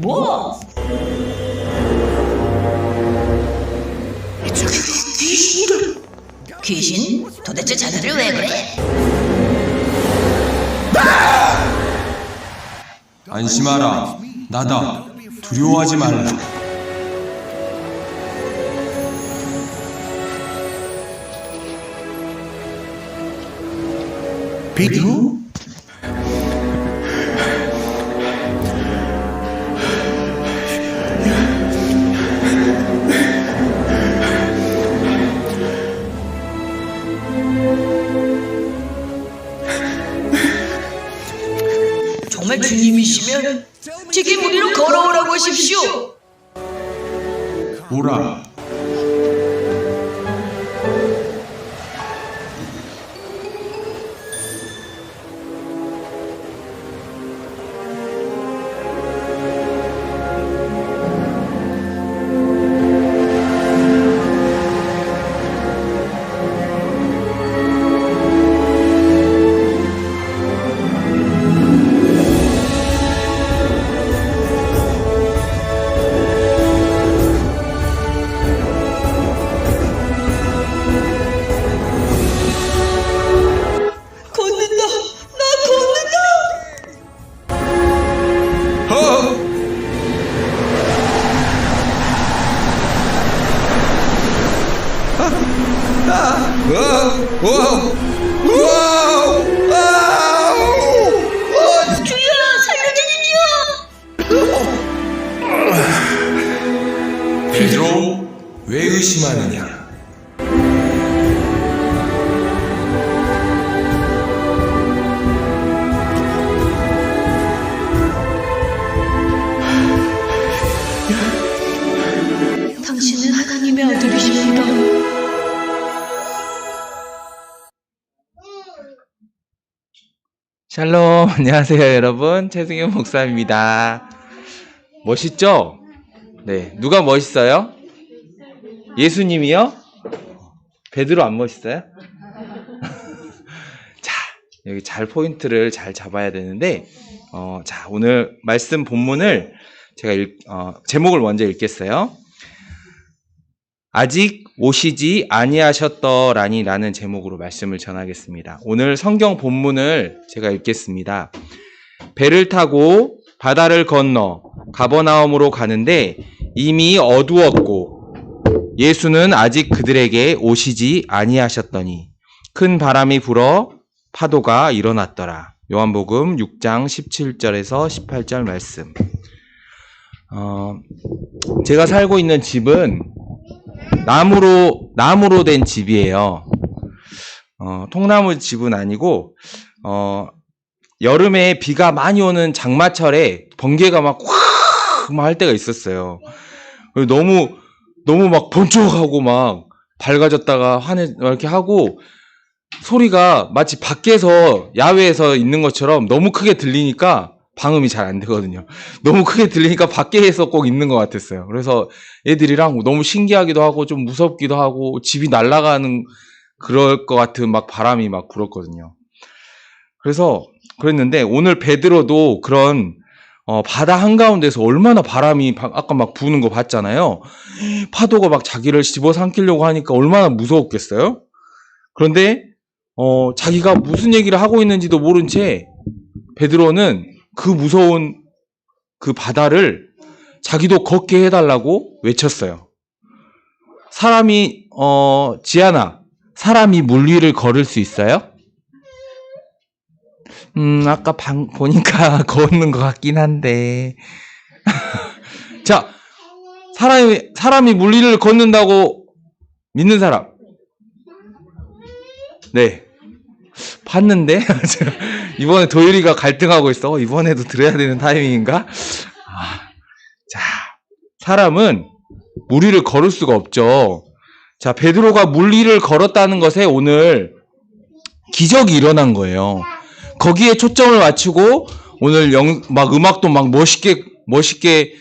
뭐? 귀신을? 귀신? 도대체 자네들 왜 그래? 안심하라. 나다. 두려워하지 말라. 베드 정말 주님이시면 제게 무리로 걸어오라고 하십시오. 오라. 주여 왜 의심하느냐? 샬롬, 안녕하세요, 여러분. 최승현 목사입니다. 멋있죠? 네. 누가 멋있어요? 예수님이요? 베드로 안 멋있어요? 자, 여기 잘 포인트를 잘 잡아야 되는데, 어, 자, 오늘 말씀 본문을 제가 읽, 어, 제목을 먼저 읽겠어요. 아직 오시지 아니하셨더라니 라는 제목으로 말씀을 전하겠습니다. 오늘 성경 본문을 제가 읽겠습니다. 배를 타고 바다를 건너 가버나움으로 가는데 이미 어두웠고 예수는 아직 그들에게 오시지 아니하셨더니 큰 바람이 불어 파도가 일어났더라. 요한복음 6장 17절에서 18절 말씀. 어, 제가 살고 있는 집은 나무로 나무로 된 집이에요. 어, 통나무 집은 아니고 어, 여름에 비가 많이 오는 장마철에 번개가 막 확 할 때가 있었어요. 너무 너무 막 번쩍하고 막 밝아졌다가 환해 이렇게 하고 소리가 마치 밖에서 야외에서 있는 것처럼 너무 크게 들리니까 방음이 잘 안 되거든요. 너무 크게 들리니까 밖에서 꼭 있는 것 같았어요. 그래서 애들이랑 너무 신기하기도 하고 좀 무섭기도 하고 집이 날아가는 그럴 것 같은 막 바람이 막 불었거든요. 그래서 그랬는데 오늘 베드로도 그런 어, 바다 한가운데서 얼마나 바람이 바- 아까 막 부는 거 봤잖아요. 파도가 막 자기를 집어삼키려고 하니까 얼마나 무서웠겠어요? 그런데 어, 자기가 무슨 얘기를 하고 있는지도 모른 채 베드로는 그 무서운 그 바다를 자기도 걷게 해달라고 외쳤어요. 사람이 어 지아나 사람이 물 위를 걸을 수 있어요? 음 아까 방 보니까 걷는 것 같긴 한데 자 사람이 사람이 물 위를 걷는다고 믿는 사람 네 봤는데 이번에 도율이가 갈등하고 있어 이번에도 들어야 되는 타이밍인가? 아, 자 사람은 물 위를 걸을 수가 없죠. 자, 베드로가 물 위를 걸었다는 것에 오늘 기적이 일어난 거예요. 거기에 초점을 맞추고 오늘 영, 막 음악도 막 멋있게 멋있게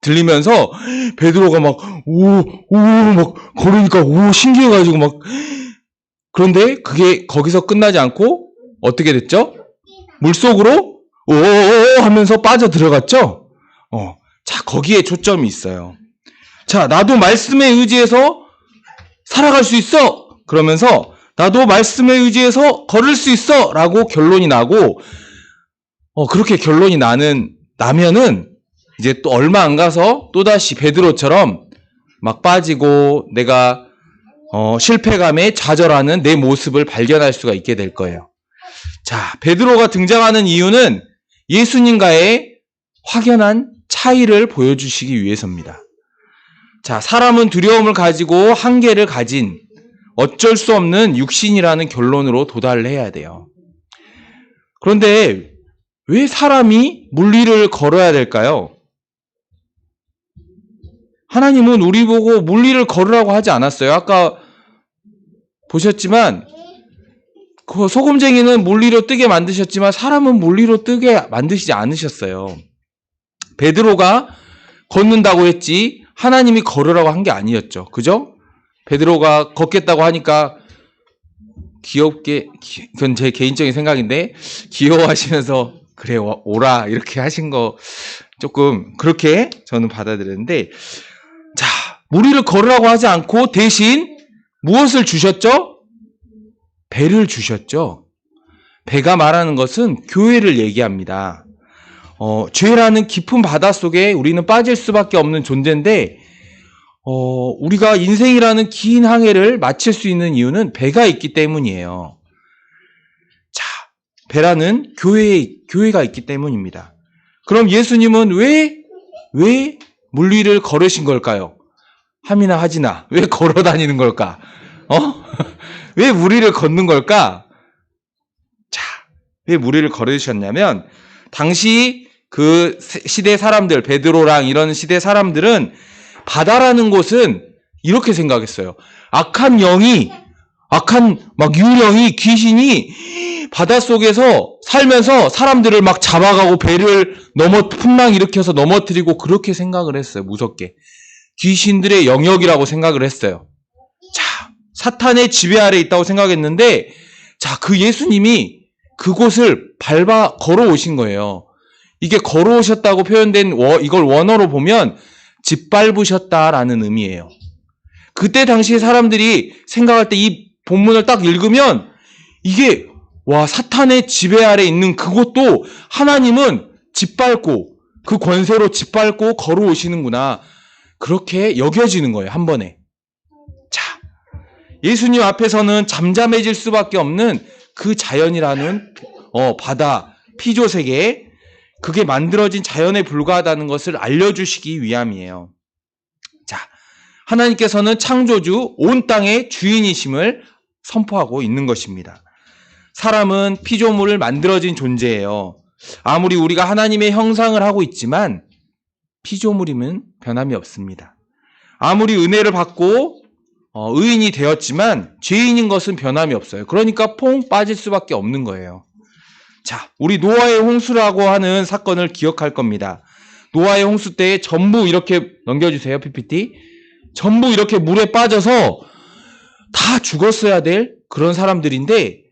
들리면서 베드로가 막 오 오막 걸으니까 오 신기해가지고 막 그런데 그게 거기서 끝나지 않고 어떻게 됐죠? 물속으로 오오오 하면서 빠져 들어갔죠? 어. 자, 거기에 초점이 있어요. 자, 나도 말씀에 의지해서 살아갈 수 있어! 그러면서, 나도 말씀에 의지해서 걸을 수 있어! 라고 결론이 나고, 어, 그렇게 결론이 나는, 나면은, 이제 또 얼마 안 가서 또다시 베드로처럼 막 빠지고 내가, 어, 실패감에 좌절하는 내 모습을 발견할 수가 있게 될 거예요. 자, 베드로가 등장하는 이유는 예수님과의 확연한 차이를 보여주시기 위해서입니다. 자, 사람은 두려움을 가지고 한계를 가진 어쩔 수 없는 육신이라는 결론으로 도달을 해야 돼요. 그런데 왜 사람이 물리를 걸어야 될까요? 하나님은 우리 보고 물리를 걸으라고 하지 않았어요. 아까 보셨지만 그 소금쟁이는 물리로 뜨게 만드셨지만 사람은 물리로 뜨게 만드시지 않으셨어요. 베드로가 걷는다고 했지 하나님이 걸으라고 한 게 아니었죠. 그죠? 베드로가 걷겠다고 하니까 귀엽게 기- 그건 제 개인적인 생각인데 귀여워하시면서 그래 와- 오라 이렇게 하신 거 조금 그렇게 저는 받아들였는데 자 무리를 걸으라고 하지 않고 대신 무엇을 주셨죠? 배를 주셨죠. 배가 말하는 것은 교회를 얘기합니다. 어, 죄라는 깊은 바다 속에 우리는 빠질 수밖에 없는 존재인데, 어, 우리가 인생이라는 긴 항해를 마칠 수 있는 이유는 배가 있기 때문이에요. 자, 배라는 교회, 교회가 있기 때문입니다. 그럼 예수님은 왜, 왜 물리를 걸으신 걸까요? 함이나 하지나. 왜 걸어 다니는 걸까? 어? 왜 무리를 걷는 걸까? 자, 왜 무리를 걸으셨냐면, 당시 그 시대 사람들, 베드로랑 이런 시대 사람들은 바다라는 곳은 이렇게 생각했어요. 악한 영이, 악한 막 유령이, 귀신이 바닷속에서 살면서 사람들을 막 잡아가고 배를 넘어, 풍랑 일으켜서 넘어뜨리고 그렇게 생각을 했어요. 무섭게. 귀신들의 영역이라고 생각을 했어요. 자, 사탄의 지배 아래 있다고 생각했는데, 자, 그 예수님이 그곳을 밟아 걸어오신 거예요. 이게 걸어오셨다고 표현된 워- 이걸 원어로 보면 짓밟으셨다라는 의미예요. 그때 당시에 사람들이 생각할 때 이 본문을 딱 읽으면 이게 와 사탄의 지배 아래 있는 그곳도 하나님은 짓밟고 그 권세로 짓밟고 걸어오시는구나 그렇게 여겨지는 거예요 한 번에. 자 예수님 앞에서는 잠잠해질 수밖에 없는 그 자연이라는 어, 바다 피조 세계 그게 만들어진 자연에 불과하다는 것을 알려주시기 위함이에요. 자, 하나님께서는 창조주 온 땅의 주인이심을 선포하고 있는 것입니다. 사람은 피조물을 만들어진 존재예요. 아무리 우리가 하나님의 형상을 하고 있지만 피조물임은 변함이 없습니다. 아무리 은혜를 받고 어, 의인이 되었지만 죄인인 것은 변함이 없어요. 그러니까 퐁 빠질 수밖에 없는 거예요. 자, 우리 노아의 홍수라고 하는 사건을 기억할 겁니다. 노아의 홍수 때 전부 이렇게 넘겨주세요, PPT. 전부 이렇게 물에 빠져서 다 죽었어야 될 그런 사람들인데,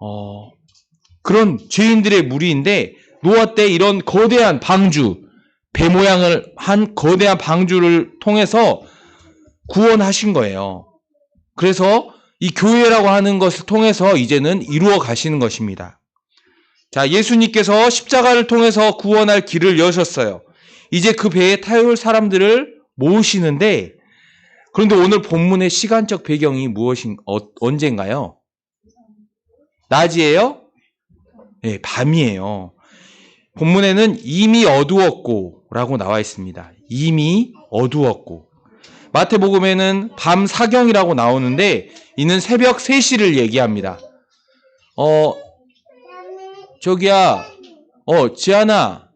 어, 그런 죄인들의 무리인데, 노아 때 이런 거대한 방주, 배 모양을 한 거대한 방주를 통해서 구원하신 거예요. 그래서 이 교회라고 하는 것을 통해서 이제는 이루어 가시는 것입니다. 자, 예수님께서 십자가를 통해서 구원할 길을 여셨어요. 이제 그 배에 타올 사람들을 모으시는데, 그런데 오늘 본문의 시간적 배경이 무엇인, 어, 언젠가요? 낮이에요? 네, 밤이에요. 본문에는 이미 어두웠고, 라고 나와 있습니다. 이미 어두웠고. 마태복음에는 밤 사경이라고 나오는데, 이는 새벽 3시를 얘기합니다. 어, 저기야, 어, 지한아.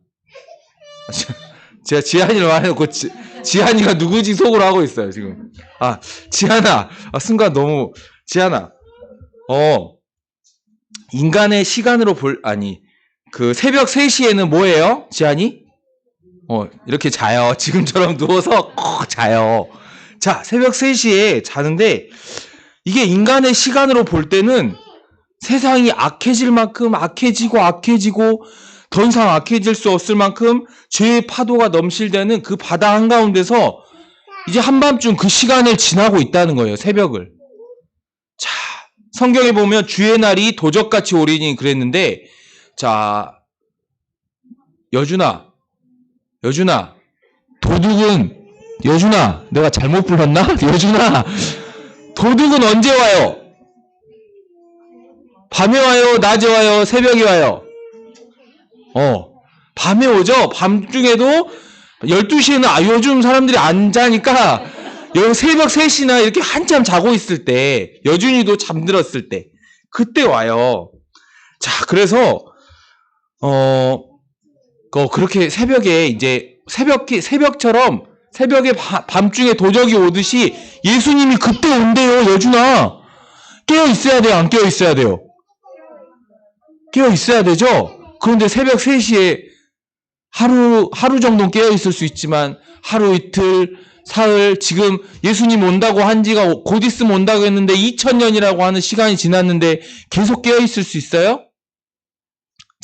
제가 지한이를 말해놓고, 지, 지한이가 누구지 속으로 하고 있어요, 지금. 아, 지한아. 아, 순간 너무, 지한아. 어, 인간의 시간으로 볼, 아니, 그 새벽 3시에는 뭐예요? 지한이? 어, 이렇게 자요. 지금처럼 누워서 꼭 자요. 자, 새벽 3시에 자는데 이게 인간의 시간으로 볼 때는 세상이 악해질 만큼 악해지고 악해지고 더 이상 악해질 수 없을 만큼 죄의 파도가 넘실대는 그 바다 한가운데서 이제 한밤중 그 시간을 지나고 있다는 거예요. 새벽을. 자, 성경에 보면 주의 날이 도적같이 오리니 그랬는데 자, 여준아, 여준아, 도둑은 여준아, 내가 잘못 불렀나? 여준아, 도둑은 언제 와요? 밤에 와요, 낮에 와요, 새벽에 와요. 어, 밤에 오죠. 밤중에도 12시에는 아 요즘 사람들이 안 자니까 새벽 3시나 이렇게 한참 자고 있을 때, 여준이도 잠들었을 때, 그때 와요. 자, 그래서 어, 그 그렇게 새벽에 이제 새벽 새벽처럼 새벽에 바- 밤중에 도적이 오듯이 예수님이 그때 온대요, 여준아. 깨어 있어야 돼요, 안 깨어 있어야 돼요? 깨어 있어야 되죠? 그런데 새벽 3시에 하루, 하루 정도 깨어 있을 수 있지만 하루 이틀, 사흘, 지금 예수님 온다고 한 지가 곧 있으면 온다고 했는데 2000년이라고 하는 시간이 지났는데 계속 깨어 있을 수 있어요?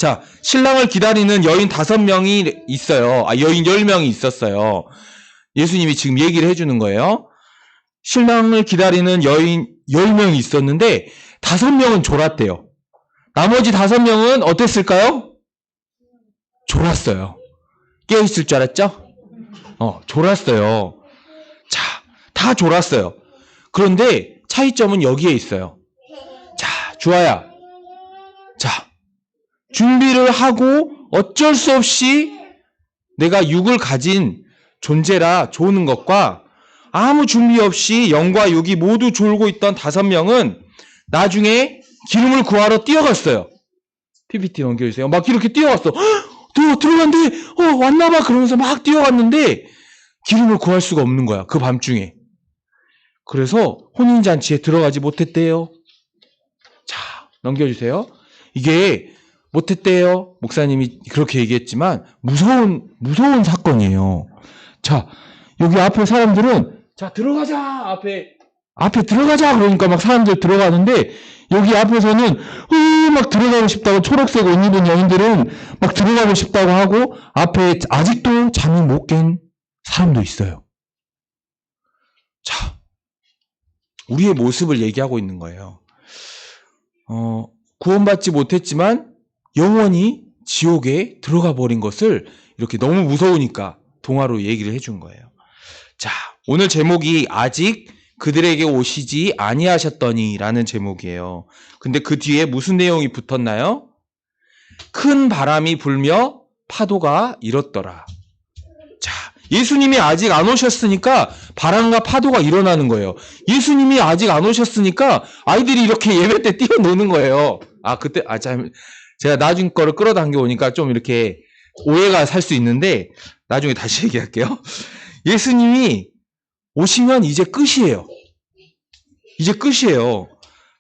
자, 신랑을 기다리는 여인 다섯 명이 있어요. 아, 여인 열 명이 있었어요. 예수님이 지금 얘기를 해주는 거예요. 신랑을 기다리는 여인 열 명이 있었는데 다섯 명은 졸았대요. 나머지 다섯 명은 어땠을까요? 졸았어요. 깨어있을 줄 알았죠? 어, 졸았어요. 자, 다 졸았어요. 그런데 차이점은 여기에 있어요. 자, 주아야. 자, 준비를 하고 어쩔 수 없이 내가 육을 가진 존재라 조는 것과 아무 준비 없이 영과 육이 모두 졸고 있던 다섯 명은 나중에 기름을 구하러 뛰어갔어요. PPT 넘겨주세요. 막 이렇게 뛰어갔어. 들어, 들어간대! 어, 왔나봐! 그러면서 막 뛰어갔는데 기름을 구할 수가 없는 거야. 그 밤중에. 그래서 혼인잔치에 들어가지 못했대요. 자, 넘겨주세요. 이게 못했대요. 목사님이 그렇게 얘기했지만 무서운 무서운 사건이에요. 자, 여기 앞에 사람들은 자 들어가자 앞에 앞에 들어가자 그러니까 막 사람들 들어가는데 여기 앞에서는 으막 들어가고 싶다고 초록색 옷 입은 여인들은 막 들어가고 싶다고 하고 앞에 아직도 잠이 못 깬 사람도 있어요. 자, 우리의 모습을 얘기하고 있는 거예요. 어, 구원받지 못했지만 영원히 지옥에 들어가 버린 것을 이렇게 너무 무서우니까 동화로 얘기를 해준 거예요. 자, 오늘 제목이 아직 그들에게 오시지 아니하셨더니라는 제목이에요. 근데 그 뒤에 무슨 내용이 붙었나요? 큰 바람이 불며 파도가 일었더라. 자, 예수님이 아직 안 오셨으니까 바람과 파도가 일어나는 거예요. 예수님이 아직 안 오셨으니까 아이들이 이렇게 예배 때 뛰어노는 거예요. 아, 그때, 아, 참, 제가 나중 거를 끌어당겨 오니까 좀 이렇게 오해가 살 수 있는데 나중에 다시 얘기할게요. 예수님이 오시면 이제 끝이에요. 이제 끝이에요.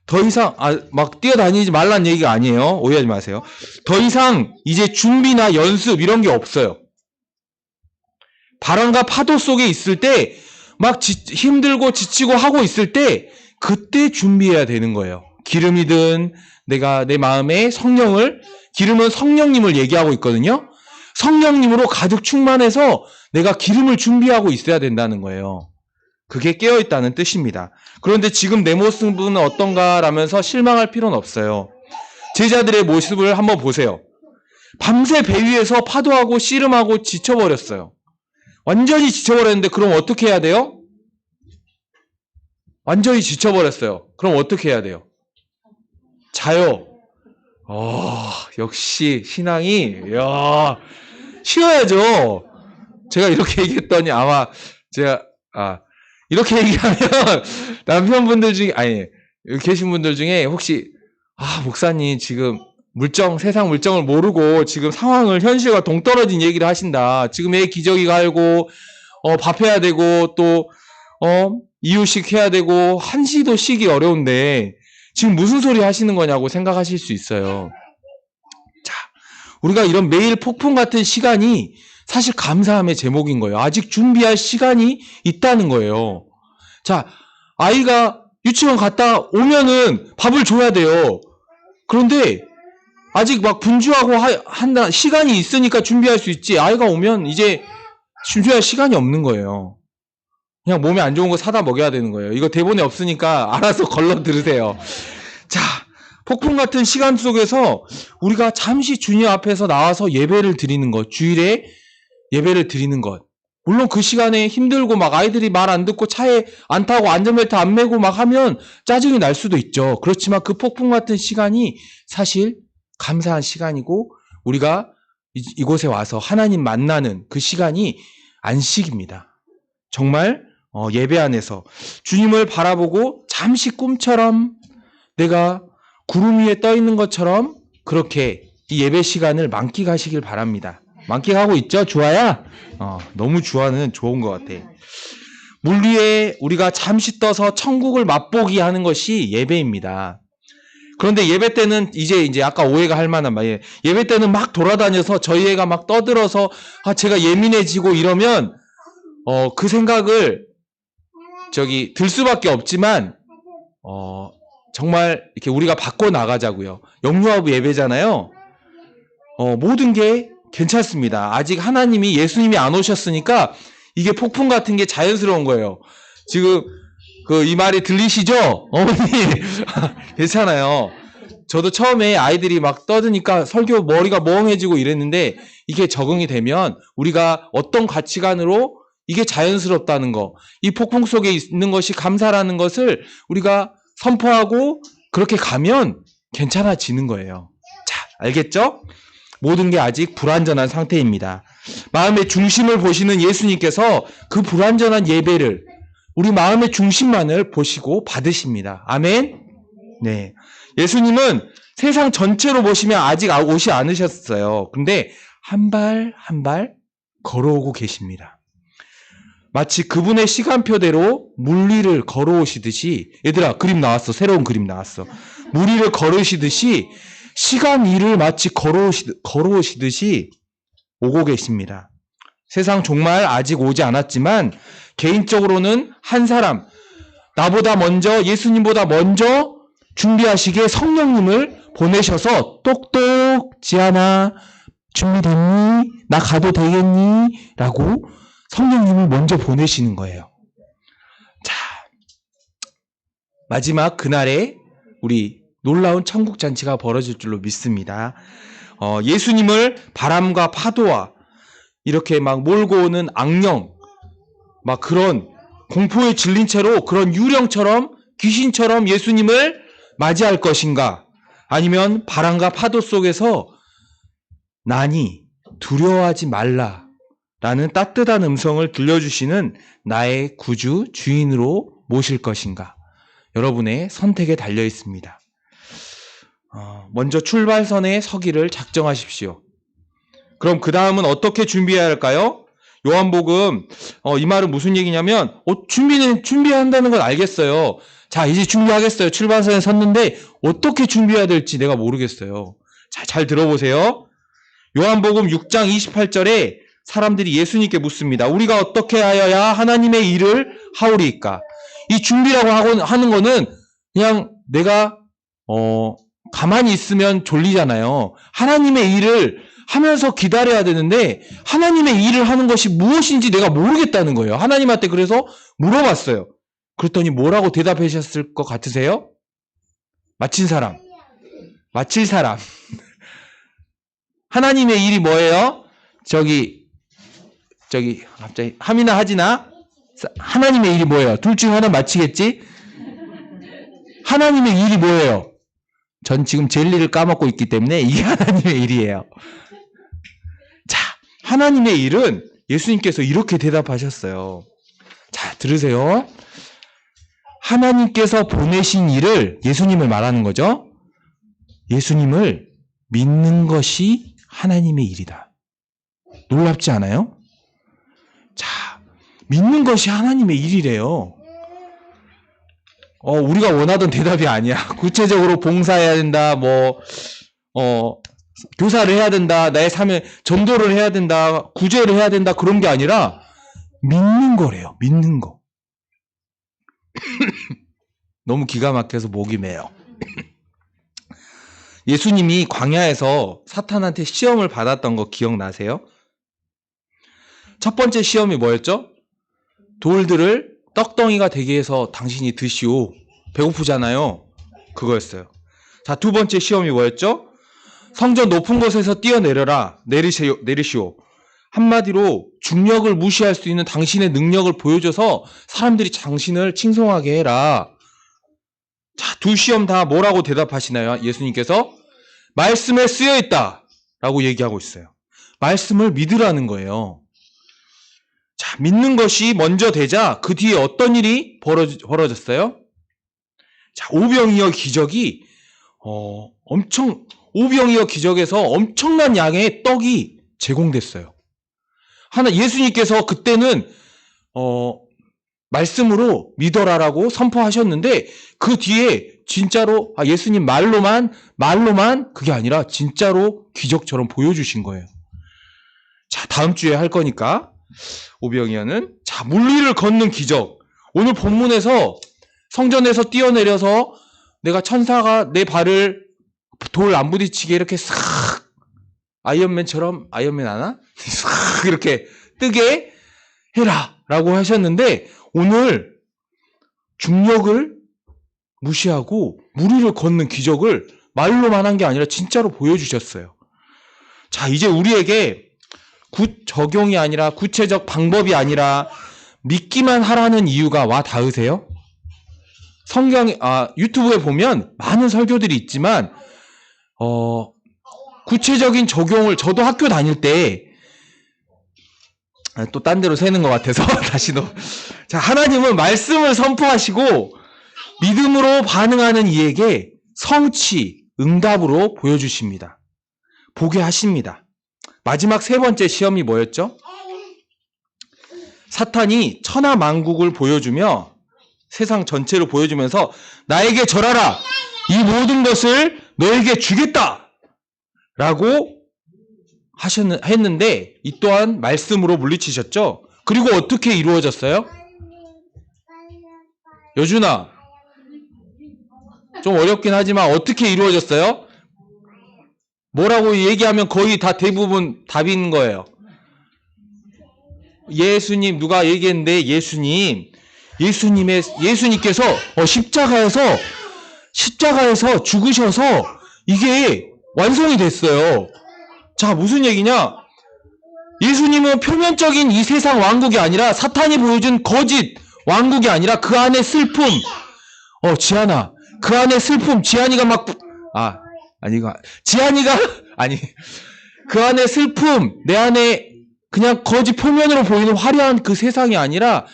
더 이상 아, 막 뛰어다니지 말란 얘기가 아니에요. 오해하지 마세요. 더 이상 이제 준비나 연습 이런 게 없어요. 바람과 파도 속에 있을 때 막 힘들고 지치고 하고 있을 때 그때 준비해야 되는 거예요. 기름이든 내가 내 마음에 성령을 기름은 성령님을 얘기하고 있거든요. 성령님으로 가득 충만해서 내가 기름을 준비하고 있어야 된다는 거예요. 그게 깨어 있다는 뜻입니다. 그런데 지금 내 모습은 어떤가 라면서 실망할 필요는 없어요. 제자들의 모습을 한번 보세요. 밤새 배 위에서 파도하고 씨름하고 지쳐버렸어요. 완전히 지쳐버렸는데 그럼 어떻게 해야 돼요? 완전히 지쳐버렸어요. 그럼 어떻게 해야 돼요? 자요. 어, 역시 신앙이 야 쉬어야죠. 제가 이렇게 얘기했더니 아마 제가 아 이렇게 얘기하면 남편분들 중에 아니 계신 분들 중에 혹시 아 목사님 지금 물정 세상 물정을 모르고 지금 상황을 현실과 동떨어진 얘기를 하신다. 지금 애 기저귀 갈고 어 밥 해야 되고 또 어 이유식 해야 되고 한시도 쉬기 어려운데 지금 무슨 소리 하시는 거냐고 생각하실 수 있어요. 자, 우리가 이런 매일 폭풍 같은 시간이 사실 감사함의 제목인 거예요. 아직 준비할 시간이 있다는 거예요. 자, 아이가 유치원 갔다 오면은 밥을 줘야 돼요. 그런데 아직 막 분주하고 하- 한다 시간이 있으니까 준비할 수 있지. 아이가 오면 이제 준비할 시간이 없는 거예요. 그냥 몸에 안 좋은 거 사다 먹여야 되는 거예요. 이거 대본에 없으니까 알아서 걸러 들으세요. 자, 폭풍 같은 시간 속에서 우리가 잠시 주님 앞에서 나와서 예배를 드리는 것, 주일에 예배를 드리는 것. 물론 그 시간에 힘들고 막 아이들이 말 안 듣고 차에 안 타고 안전벨트 안 매고 막 하면 짜증이 날 수도 있죠. 그렇지만 그 폭풍 같은 시간이 사실 감사한 시간이고 우리가 이- 이곳에 와서 하나님 만나는 그 시간이 안식입니다. 정말 어, 예배 안에서 주님을 바라보고 잠시 꿈처럼 내가 구름 위에 떠 있는 것처럼 그렇게 이 예배 시간을 만끽하시길 바랍니다. 만끽하고 있죠? 주아야? 어, 너무 주아는 좋은 것 같아. 물 위에 우리가 잠시 떠서 천국을 맛보기 하는 것이 예배입니다. 그런데 예배 때는 이제 이제 아까 오해가 할 만한 말이에요. 예배 때는 막 돌아다녀서 저희 애가 막 떠들어서 아 제가 예민해지고 이러면 어 그 생각을 저기 들 수밖에 없지만 어 정말 이렇게 우리가 바꿔 나가자고요. 영유아부 예배잖아요. 어 모든 게 괜찮습니다. 아직 하나님이 예수님이 안 오셨으니까 이게 폭풍 같은 게 자연스러운 거예요. 지금 그 이 말이 들리시죠? 어머니 괜찮아요. 저도 처음에 아이들이 막 떠드니까 설교 머리가 멍해지고 이랬는데 이게 적응이 되면 우리가 어떤 가치관으로 이게 자연스럽다는 거, 이 폭풍 속에 있는 것이 감사라는 것을 우리가 선포하고 그렇게 가면 괜찮아지는 거예요. 자, 알겠죠? 모든 게 아직 불완전한 상태입니다. 마음의 중심을 보시는 예수님께서 그 불완전한 예배를 우리 마음의 중심만을 보시고 받으십니다. 아멘? 네. 예수님은 세상 전체로 보시면 아직 오지 않으셨어요. 근데 한 발 한 발 걸어오고 계십니다. 마치 그분의 시간표대로 물 위를 걸어오시듯이 얘들아 그림 나왔어. 새로운 그림 나왔어. 물 위를 걸으시듯이 시간 위를 마치 걸어오시, 걸어오시듯이 오고 계십니다. 세상 종말 아직 오지 않았지만 개인적으로는 한 사람 나보다 먼저 예수님보다 먼저 준비하시기에 성령님을 보내셔서 똑똑 지아나 준비됐니? 나 가도 되겠니? 라고 성령님을 먼저 보내시는 거예요. 자, 마지막 그날에 우리 놀라운 천국 잔치가 벌어질 줄로 믿습니다. 어, 예수님을 바람과 파도와 이렇게 막 몰고 오는 악령, 막 그런 공포에 질린 채로 그런 유령처럼 귀신처럼 예수님을 맞이할 것인가? 아니면 바람과 파도 속에서 나니 두려워하지 말라 라는 따뜻한 음성을 들려주시는 나의 구주 주인으로 모실 것인가? 여러분의 선택에 달려 있습니다. 어, 먼저 출발선에 서기를 작정하십시오. 그럼 그 다음은 어떻게 준비해야 할까요? 요한복음 어, 이 말은 무슨 얘기냐면 어, 준비는 준비한다는 건 알겠어요. 자 이제 준비하겠어요. 출발선에 섰는데 어떻게 준비해야 될지 내가 모르겠어요. 자, 잘 들어보세요. 요한복음 6장 28절에 사람들이 예수님께 묻습니다. 우리가 어떻게 하여야 하나님의 일을 하오리까? 이 준비라고 하는 거는 그냥 내가 어 가만히 있으면 졸리잖아요. 하나님의 일을 하면서 기다려야 되는데 하나님의 일을 하는 것이 무엇인지 내가 모르겠다는 거예요. 하나님한테 그래서 물어봤어요. 그랬더니 뭐라고 대답하셨을 것 같으세요? 마친 사람. 마칠 사람. 하나님의 일이 뭐예요? 저기 저기 갑자기 함이나 하지나 사- 하나님의 일이 뭐예요? 둘 중 하나 마치겠지? 하나님의 일이 뭐예요? 전 지금 젤리를 까먹고 있기 때문에 이게 하나님의 일이에요. 자, 하나님의 일은 예수님께서 이렇게 대답하셨어요. 자, 들으세요. 하나님께서 보내신 일을 예수님을 말하는 거죠. 예수님을 믿는 것이 하나님의 일이다. 놀랍지 않아요? 자, 믿는 것이 하나님의 일이래요. 어, 우리가 원하던 대답이 아니야. 구체적으로 봉사해야 된다, 뭐, 어, 교사를 해야 된다, 나의 삶에 전도를 해야 된다, 구제를 해야 된다, 그런 게 아니라 믿는 거래요. 믿는 거. 너무 기가 막혀서 목이 메요. 예수님이 광야에서 사탄한테 시험을 받았던 거 기억나세요? 첫 번째 시험이 뭐였죠? 돌들을 떡덩이가 되게 해서 당신이 드시오. 배고프잖아요. 그거였어요. 자, 두 번째 시험이 뭐였죠? 성전 높은 곳에서 뛰어내려라. 내리시오. 내리시오. 한마디로 중력을 무시할 수 있는 당신의 능력을 보여줘서 사람들이 당신을 칭송하게 해라. 자, 두 시험 다 뭐라고 대답하시나요? 예수님께서 말씀에 쓰여 있다. 라고 얘기하고 있어요. 말씀을 믿으라는 거예요. 자, 믿는 것이 먼저 되자 그 뒤에 어떤 일이 벌어지, 벌어 졌어요? 자, 오병이어 기적이 어, 엄청 오병이어 기적에서 엄청난 양의 떡이 제공됐어요. 하나 예수님께서 그때는 어, 말씀으로 믿어라라고 선포하셨는데 그 뒤에 진짜로 아, 예수님 말로만 말로만 그게 아니라 진짜로 기적처럼 보여주신 거예요. 자 다음 주에 할 거니까 오병이어는 자 물리를 걷는 기적 오늘 본문에서 성전에서 뛰어내려서 내가 천사가 내 발을 돌 안 부딪히게 이렇게 싹 아이언맨처럼 아이언맨 아나 싹 이렇게 뜨게 해라라고 하셨는데 오늘 중력을 무시하고 무리를 걷는 기적을 말로만 한 게 아니라 진짜로 보여주셨어요. 자, 이제 우리에게 굿 적용이 아니라 구체적 방법이 아니라 믿기만 하라는 이유가 와 닿으세요? 성경, 아, 유튜브에 보면 많은 설교들이 있지만, 어, 구체적인 적용을 저도 학교 다닐 때, 아, 또딴 데로 새는 것 같아서 다시 너. 자, 하나님은 말씀을 선포하시고 믿음으로 반응하는 이에게 성취, 응답으로 보여주십니다. 보게 하십니다. 마지막 세 번째 시험이 뭐였죠? 사탄이 천하 만국을 보여주며 세상 전체를 보여주면서 나에게 절하라! 이 모든 것을 너에게 주겠다! 라고 하셨, 했는데 이 또한 말씀으로 물리치셨죠? 그리고 어떻게 이루어졌어요? 여준아, 좀 어렵긴 하지만 어떻게 이루어졌어요? 뭐라고 얘기하면 거의 다 대부분 답인 거예요. 예수님 누가 얘기했는데 예수님 예수님의 예수님께서 어, 십자가에서 십자가에서 죽으셔서 이게 완성이 됐어요. 자 무슨 얘기냐? 예수님은 표면적인 이 세상 왕국이 아니라 사탄이 보여준 거짓 왕국이 아니라 그 안에 슬픔. 어 지한아 그 안에 슬픔 지한이가 막 아 아니 이거 지한이가 아니 그 안에 슬픔 내 안에 그냥 거짓 표면으로 보이는 화려한 그 세상이 아니라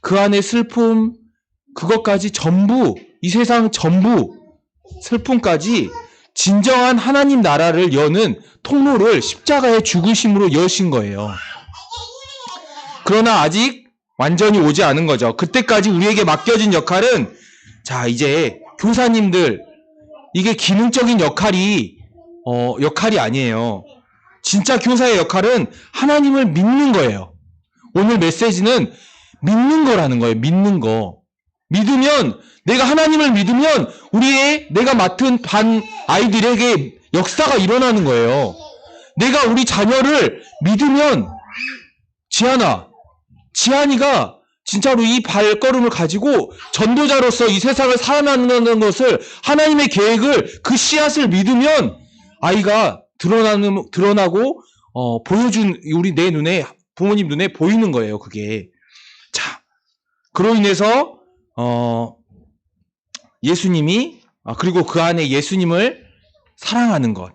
그 안에 슬픔 그것까지 전부 이 세상 전부 슬픔까지 진정한 하나님 나라를 여는 통로를 십자가의 죽으심으로 여신 거예요. 그러나 아직 완전히 오지 않은 거죠. 그때까지 우리에게 맡겨진 역할은 자 이제 교사님들 이게 기능적인 역할이 어, 역할이 아니에요. 진짜 교사의 역할은 하나님을 믿는 거예요. 오늘 메시지는 믿는 거라는 거예요. 믿는 거. 믿으면 내가 하나님을 믿으면 우리의 내가 맡은 반 아이들에게 역사가 일어나는 거예요. 내가 우리 자녀를 믿으면 지한아, 지한이가 진짜로 이 발걸음을 가지고 전도자로서 이 세상을 살아나는 것을 하나님의 계획을 그 씨앗을 믿으면 아이가 드러나는 드러나고 어, 보여준 우리 내 눈에 부모님 눈에 보이는 거예요. 그게 자 그로 인해서 어, 예수님이 아, 그리고 그 안에 예수님을 사랑하는 것.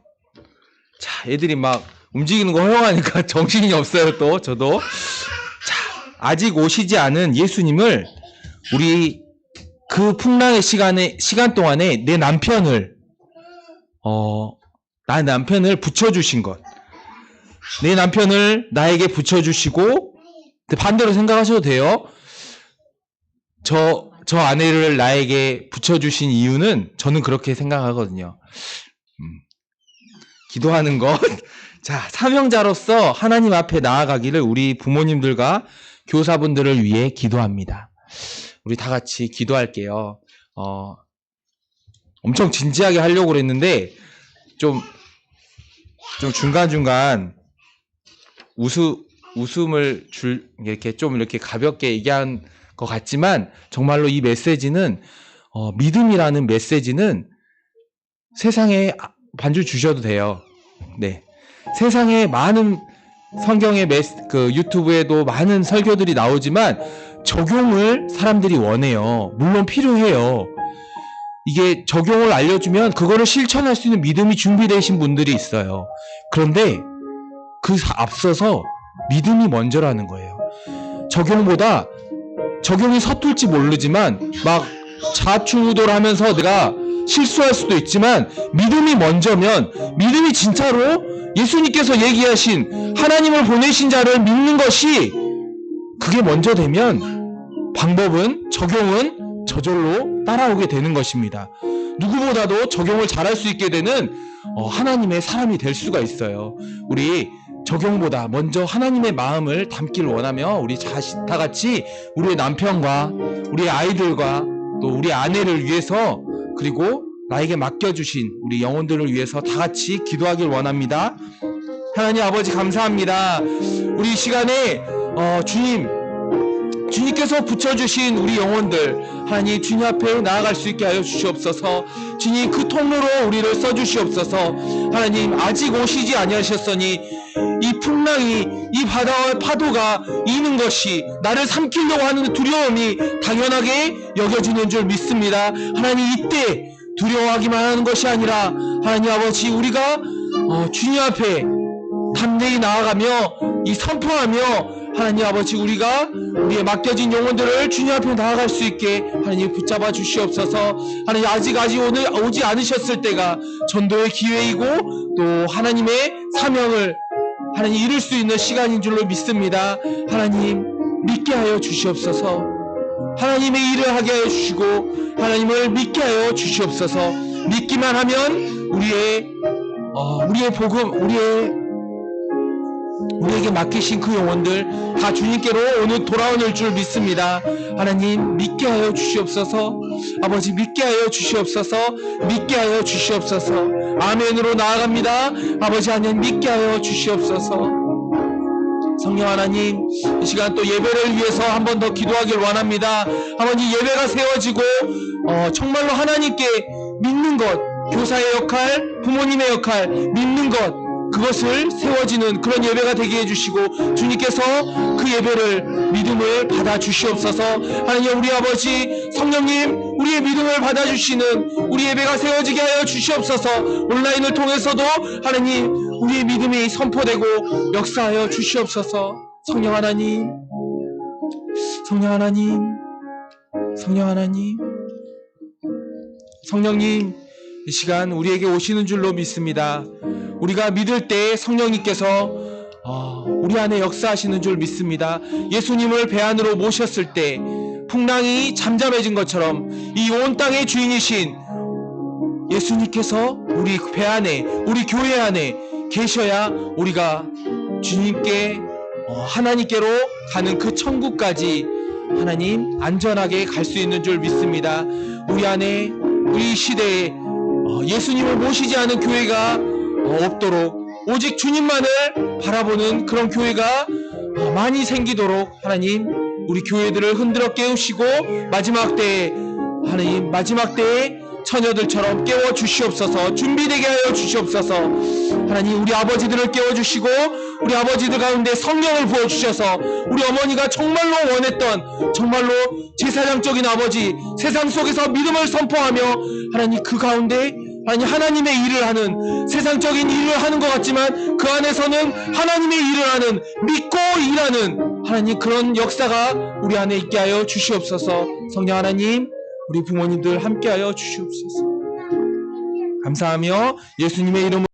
자 애들이 막 움직이는 거 허용하니까 정신이 없어요. 또 저도 아직 오시지 않은 예수님을 우리 그 풍랑의 시간에 시간 동안에 내 남편을 어, 나 남편을 붙여주신 것. 내 남편을 나에게 붙여주시고 반대로 생각하셔도 돼요. 저, 저 아내를 나에게 붙여주신 이유는 저는 그렇게 생각하거든요. 음, 기도하는 것. 자, 사명자로서 하나님 앞에 나아가기를 우리 부모님들과 교사분들을 위해 기도합니다. 우리 다 같이 기도할게요. 어, 엄청 진지하게 하려고 그랬는데, 좀, 좀 중간중간 웃음, 웃음을 줄, 이렇게 좀 이렇게 가볍게 얘기한 것 같지만, 정말로 이 메시지는, 어, 믿음이라는 메시지는 세상에 반주 주셔도 돼요. 네. 세상에 많은 성경의 메시, 그 유튜브에도 많은 설교들이 나오지만 적용을 사람들이 원해요. 물론 필요해요. 이게 적용을 알려주면 그거를 실천할 수 있는 믿음이 준비되신 분들이 있어요. 그런데 그 앞서서 믿음이 먼저라는 거예요. 적용보다 적용이 서툴지 모르지만 막 좌충우돌하면서 내가 실수할 수도 있지만 믿음이 먼저면 믿음이 진짜로 예수님께서 얘기하신 하나님을 보내신 자를 믿는 것이 그게 먼저 되면 방법은 적용은 저절로 따라오게 되는 것입니다. 누구보다도 적용을 잘할 수 있게 되는 어, 하나님의 사람이 될 수가 있어요. 우리 적용보다 먼저 하나님의 마음을 담길 원하며 우리 자신 다 같이 우리의 남편과 우리의 아이들과 또 우리 아내를 위해서 그리고 나에게 맡겨주신 우리 영혼들을 위해서 다 같이 기도하길 원합니다. 하나님 아버지 감사합니다. 우리 이 시간에 어, 주님 주님께서 붙여주신 우리 영혼들 하나님 주님 앞에 나아갈 수 있게 하여 주시옵소서. 주님 그 통로로 우리를 써주시옵소서. 하나님 아직 오시지 아니하셨으니 이 풍랑이 이 바다와 파도가 이는 것이 나를 삼키려고 하는 두려움이 당연하게 여겨지는 줄 믿습니다. 하나님 이때 두려워하기만 하는 것이 아니라 하나님 아버지 우리가 어, 주님 앞에 담대히 나아가며 이 선포하며 하나님 아버지 우리가 우리의 맡겨진 영혼들을 주님 앞에 나아갈 수 있게 하나님 붙잡아 주시옵소서. 하나님 아직 아직 오늘 오지 않으셨을 때가 전도의 기회이고 또 하나님의 사명을 하나님 이룰 수 있는 시간인 줄로 믿습니다. 하나님 믿게 하여 주시옵소서. 하나님의 일을 하게 하여 주시고 하나님을 믿게 하여 주시옵소서. 믿기만 하면 우리의 어, 우리의 복음 우리의 우리에게 맡기신 그 영혼들 다 주님께로 오늘 돌아오는 줄 믿습니다. 하나님 믿게 하여 주시옵소서. 아버지 믿게 하여 주시옵소서. 믿게 하여 주시옵소서. 아멘으로 나아갑니다. 아버지 하나님 믿게 하여 주시옵소서. 성령 하나님 이 시간 또 예배를 위해서 한 번 더 기도하길 원합니다. 아버지 예배가 세워지고 어, 정말로 하나님께 믿는 것 교사의 역할, 부모님의 역할 믿는 것 그것을 세워지는 그런 예배가 되게 해주시고 주님께서 그 예배를 믿음을 받아 주시옵소서. 하나님 우리 아버지 성령님 우리의 믿음을 받아 주시는 우리 예배가 세워지게 하여 주시옵소서. 온라인을 통해서도 하나님 우리의 믿음이 선포되고 역사하여 주시옵소서. 성령 하나님 성령 하나님 성령 하나님 성령님 이 시간 우리에게 오시는 줄로 믿습니다. 우리가 믿을 때 성령님께서 어, 우리 안에 역사하시는 줄 믿습니다. 예수님을 배 안으로 모셨을 때 풍랑이 잠잠해진 것처럼 이 온 땅의 주인이신 예수님께서 우리 배 안에 우리 교회 안에 계셔야 우리가 주님께 어, 하나님께로 가는 그 천국까지 하나님 안전하게 갈 수 있는 줄 믿습니다. 우리 안에 우리 시대에 어, 예수님을 모시지 않은 교회가 어, 없도록 오직 주님만을 바라보는 그런 교회가 어, 많이 생기도록 하나님 우리 교회들을 흔들어 깨우시고 마지막 때에 하나님 마지막 때에 처녀들처럼 깨워 주시옵소서 준비되게 하여 주시옵소서. 하나님 우리 아버지들을 깨워 주시고 우리 아버지들 가운데 성령을 부어 주셔서 우리 어머니가 정말로 원했던 정말로 제사장적인 아버지 세상 속에서 믿음을 선포하며 하나님 그 가운데 하나님 하나님의 일을 하는 세상적인 일을 하는 것 같지만 그 안에서는 하나님의 일을 하는 믿고 일하는 하나님 그런 역사가 우리 안에 있게 하여 주시옵소서. 성령 하나님 우리 부모님들 함께하여 주시옵소서. 감사하며 예수님의 이름으로